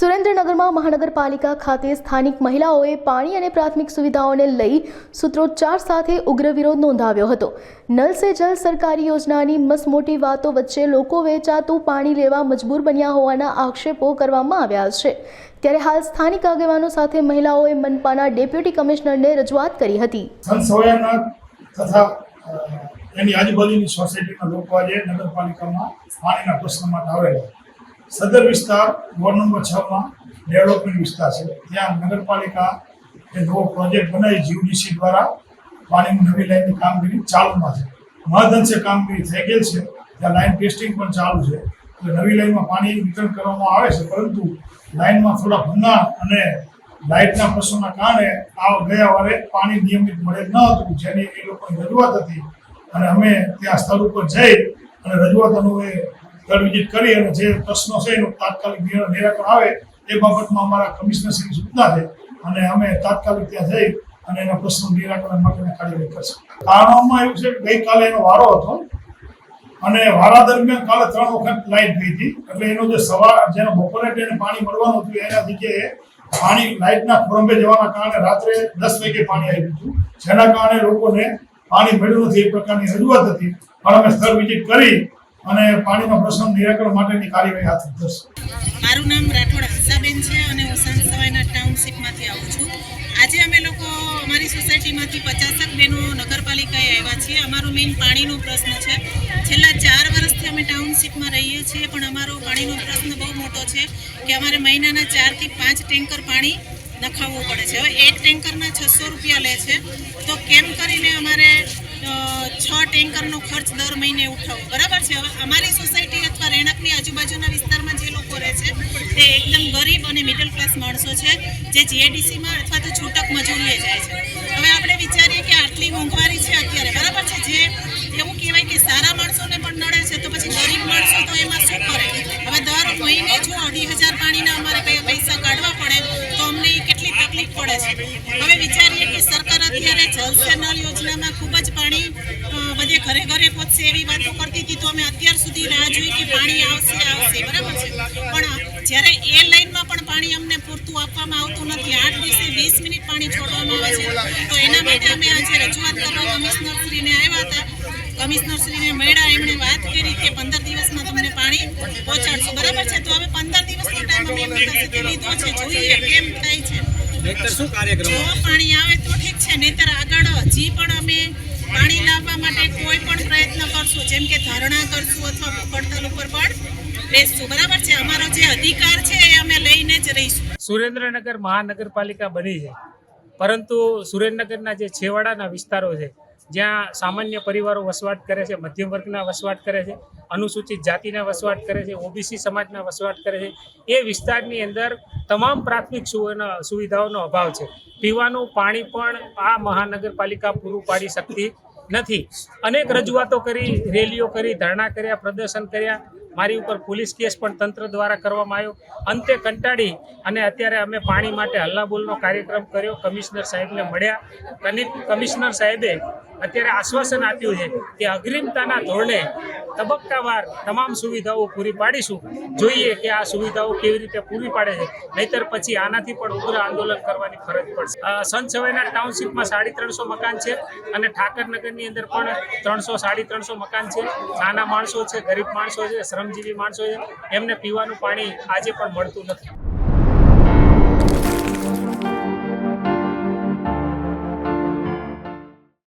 સુરેન્દ્રનગરમાં મહાનગરપાલિકા ખાતે સ્થાનિક મહિલાઓએ પાણી અને પ્રાથમિક સુવિધાઓને લઈ સૂત્રોચ્ચાર સાથે ઉગ્ર વિરોધ નોંધાવ્યો હતો. નલ સે જલ સરકારી યોજનાની મસમોટી વાતો વચ્ચે લોકો વેચાતું પાણી લેવા મજબૂર બન્યા હોવાના આક્ષેપો કરવામાં આવ્યા છે. ત્યારે હાલ સ્થાનિક આગેવાનો સાથે મહિલાઓએ મનપાના ડેપ્યુટી કમિશનરને રજૂઆત કરી હતી. એની આજુબાજુની સોસાયટીના લોકો આજે નગરપાલિકામાં પાણીના પ્રશ્ન માટે આવેલા સદર વિસ્તાર, વોર્ડ નંબર છમાં ડેવલપમેન્ટ વિસ્તાર છે. ત્યાં નગરપાલિકા એ નવો પ્રોજેક્ટ બનાવી જીયુડીસી દ્વારા પાણીની નવી લાઈનની કામગીરી ચાલુમાં છે. મહદઅંશે કામગીરી થઈ ગયેલ છે. ત્યાં લાઇન ટેસ્ટિંગ પણ ચાલુ છે. એટલે નવી લાઈનમાં પાણી વિતરણ કરવામાં આવે છે, પરંતુ લાઇનમાં થોડા ભંગાણ અને લાઇટના પ્રશ્નોના કારણે આ ગયા વારે પાણી નિયમિત મળે ન હતું, જેની એ લોકોની રજૂઆત હતી. અને અમે ત્યાં સ્થળ ઉપર જઈ અને રજૂઆતોનું એ સ્થળ વિઝિટ કરી અને જે પ્રશ્નો છે એનું તાત્કાલિક નિરા- નિરાકરણ આવે એ બાબતમાં અમારા કમિશનરશ્રીની સૂચના છે. અને અમે તાત્કાલિક ત્યાં જઈ અને એના પ્રશ્નો નિરાકરણ માટેની કાર્યવાહી કરશું. કારણોમાં એવું છે કે ગઈકાલે એનો વારો હતો અને વારા દરમિયાન કાલે ત્રણ વખત લાઇટ ગઈ હતી. એટલે એનો જે સવાર, જેનો બપોરે તેને પાણી મળવાનું હતું, એના જગ્યાએ પાણી લાઇટના ખોરંભે જવાના કારણે રાત્રે દસ વાગે પાણી આવ્યું હતું. જેના કારણે લોકોને પાણી મળ્યું નથી, એ પ્રકારની રજૂઆત હતી. પણ અમે સ્થળ વિઝિટ કરી અને પાણીનો પ્રશ્ન નિરાકરણ માટેની કાર્યવાહી હાથ ધરશે. મારું નામ રાઠોડ આશાબેન છે અને સંત સવાઈના ટાઉનશીપમાંથી આવું છું. આજે અમે લોકો અમારી સોસાયટીમાંથી પચાસક બહેનો નગરપાલિકાએ આવ્યા છીએ. અમારો મેઇન પાણીનો પ્રશ્ન છે. છેલ્લા ચાર વર્ષથી અમે ટાઉનશીપમાં રહીએ છીએ, પણ અમારો પાણીનો પ્રશ્ન બહુ મોટો છે કે અમારે મહિનાના ચારથી પાંચ ટેન્કર પાણી નખાવવું પડે છે. હવે એક ટેન્કરના છસો રૂપિયા લે છે. તો કેમ કરીને અમારે છ ટેન્કરનો ખર્ચ દર મહિને ઉઠાવવો? બરાબર છે? હવે અમારી સોસાયટી અથવા રહેણાંકની આજુબાજુના વિસ્તારમાં જે લોકો રહે છે, તે એકદમ ગરીબ અને મિડલ ક્લાસ માણસો છે, જે જીએડીસીમાં અથવા તો છૂટક મજૂરીએ જાય છે. હવે આપણે વિચારીએ કે આટલી મોંઘવારી છે અત્યારે. બરાબર છે? જે એવું કહેવાય કે સારા માણસોને પણ નડે છે, તો પછી ગરીબ માણસો વિચારીએ કે સરકાર અત્યારે જલ સે નલ યોજનામાં ખૂબ જ પાણી બધે ઘરે ઘરે પહોંચશે એવી વાતો કરતી હતી તો અમે અત્યાર સુધી રાહ જોઈ કે પાણી આવશે આવશે. બરાબર છે? પણ જ્યારે એ લાઈનમાં પણ પાણી અમને પૂરતું આપવામાં આવતું નથી, આઠ દિવસે વીસ મિનિટ પાણી છોડવામાં આવે છે. તો એના માટે અમે આજે રજૂઆત કરવા કમિશનરશ્રીને આવ્યા હતા. કમિશનરશ્રીને મળ્યા, એમણે વાત કરી કે પંદર દિવસમાં તમને પાણી પહોંચાડશું. બરાબર છે? તો હવે પંદર દિવસનો ટાઈમ અમે એમની પાસેથી લીધો છે. જોઈએ કેમ થાય છે. નહીંતર શું કાર્યક્રમ જો પાણી આવે તો ઠીક છે નહીતર આગળ હજી પણ અમે પાણી લાવવા માટે કોઈ પણ પ્રયત્ન કરશું જેમ કે ધરણા કરશું અથવા ભૂખ ઉપર પણ બેસશું. બરાબર છે? અમારો જે અધિકાર છે એ અમે લઈને જ રહીશું. સુરેન્દ્રનગર મહાનગરપાલિકા બની છે. પરંતુ સુરેન્દ્રનગરના જે છેવાડાના વિસ્તારો છે જ્યાં સામાન્ય પરિવારો વસવાટ કરે છે, મધ્યમ વર્ગના વસવાટ કરે છે, અનુસૂચિત જાતિના વસવાટ કરે છે, ઓબીસી સમાજના વસવાટ કરે છે, એ વિસ્તારની અંદર તમામ પ્રાથમિક સુવિધા- સુવિધાઓનો અભાવ છે. પીવાનું પાણી પણ આ મહાનગરપાલિકા પૂરું પાડી શકતી નથી. અનેક રજૂઆતો કરી, રેલીઓ કરી, ધરણા કર્યા, પ્રદર્શન કર્યા. મારી ઉપર પોલીસ કેસ પણ તંત્ર દ્વારા કરવામાં આવ્યો. અંતે કંટાળી અને અત્યારે અમે પાણી માટે હલ્લાબોલનો કાર્યક્રમ કર્યો. કમિશનર સાહેબને મળ્યા. કમિશનર સાહેબે અત્યારે આશ્વાસન આપ્યું છે કે અગ્રિમતાના ધોરણે તબક્કાવાર તમામ સુવિધાઓ પૂરી પાડીશું. જોઈએ કે આ સુવિધાઓ કેવી રીતે પૂરી પાડે છે. નહીતર પછી આનાથી પણ ઉગ્ર આંદોલન કરવાની ફરજ પડશે. સંત સવાઈના ટાઉનશીપમાં સાડી ત્રણસો મકાન છે અને ઠાકરનગરની અંદર પણ ત્રણસો, સાડી ત્રણસો મકાન છે. નાના માણસો છે, ગરીબ માણસો છે, શ્રમજીવી માણસો છે. એમને પીવાનું પાણી આજે પણ મળતું નથી.